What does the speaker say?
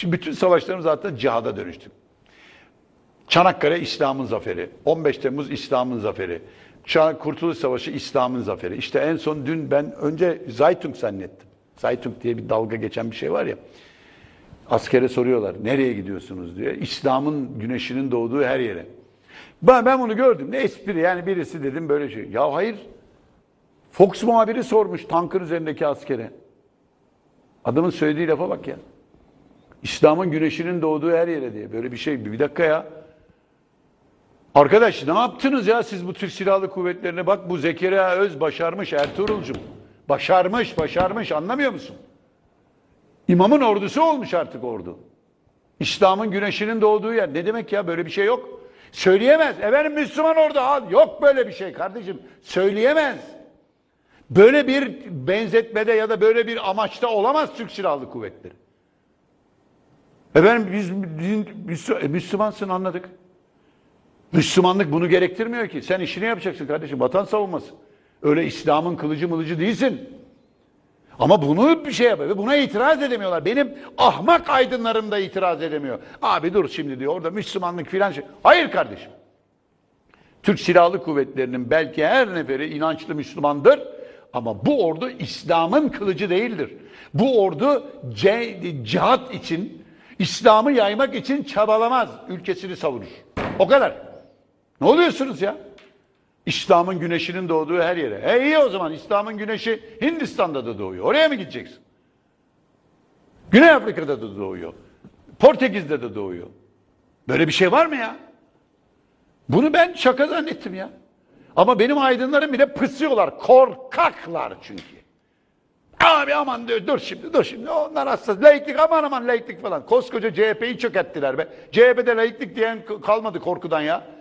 Şimdi bütün savaşlarımız zaten cihada dönüştü. Çanakkale İslam'ın zaferi. 15 Temmuz İslam'ın zaferi. Kurtuluş Savaşı İslam'ın zaferi. İşte en son dün ben önce Zaytung zannettim. Zaytung diye bir dalga geçen bir şey var ya. Askere soruyorlar nereye gidiyorsunuz diye. İslam'ın güneşinin doğduğu her yere. Ben, ben bunu gördüm. Ne espri yani birisi dedim böyle şey. Ya hayır. Fox muhabiri sormuş tankın üzerindeki askere. Adamın söylediği lafa bak ya. İslam'ın güneşinin doğduğu her yere diye. Böyle bir şey. Bir dakika ya. Arkadaş ne yaptınız ya siz bu Türk Silahlı Kuvvetleri'ne? Bak bu Zekeriya Öz başarmış Ertuğrul'cum. Başarmış, başarmış anlamıyor musun? İmamın ordusu olmuş artık ordu. İslam'ın güneşinin doğduğu yer. Ne demek ya böyle bir şey yok. Söyleyemez. Efendim Müslüman ordu al. Yok böyle bir şey kardeşim. Söyleyemez. Böyle bir benzetmede ya da böyle bir amaçta olamaz Türk Silahlı Kuvvetleri. Efendim biz din- Müslü- Müslümansın anladık. Müslümanlık bunu gerektirmiyor ki. Sen işini yapacaksın kardeşim. Vatan savunması. Öyle İslam'ın kılıcı mılıcı değilsin. Ama bunu bir şey yapıyor. Buna itiraz edemiyorlar. Benim ahmak aydınlarım da itiraz edemiyor. Abi dur şimdi diyor orada Müslümanlık filan şey. Hayır kardeşim. Türk Silahlı Kuvvetleri'nin belki her neferi inançlı Müslümandır. Ama bu ordu İslam'ın kılıcı değildir. Bu ordu cihat için, İslam'ı yaymak için çabalamaz. Ülkesini savunur. O kadar. Ne oluyorsunuz ya? İslam'ın güneşinin doğduğu her yere. E iyi o zaman İslam'ın güneşi Hindistan'da da doğuyor. Oraya mı gideceksin? Güney Afrika'da da doğuyor. Portekiz'de de doğuyor. Böyle bir şey var mı ya? Bunu ben şaka zannettim ya. Ama benim aydınlarım bile pısıyorlar. Korkaklar çünkü. Abi aman diyor dur şimdi dur şimdi onlar hassas. Laiklik aman aman laiklik falan. Koskoca CHP'yi çökerttiler be. CHP'de laiklik diyen kalmadı korkudan ya.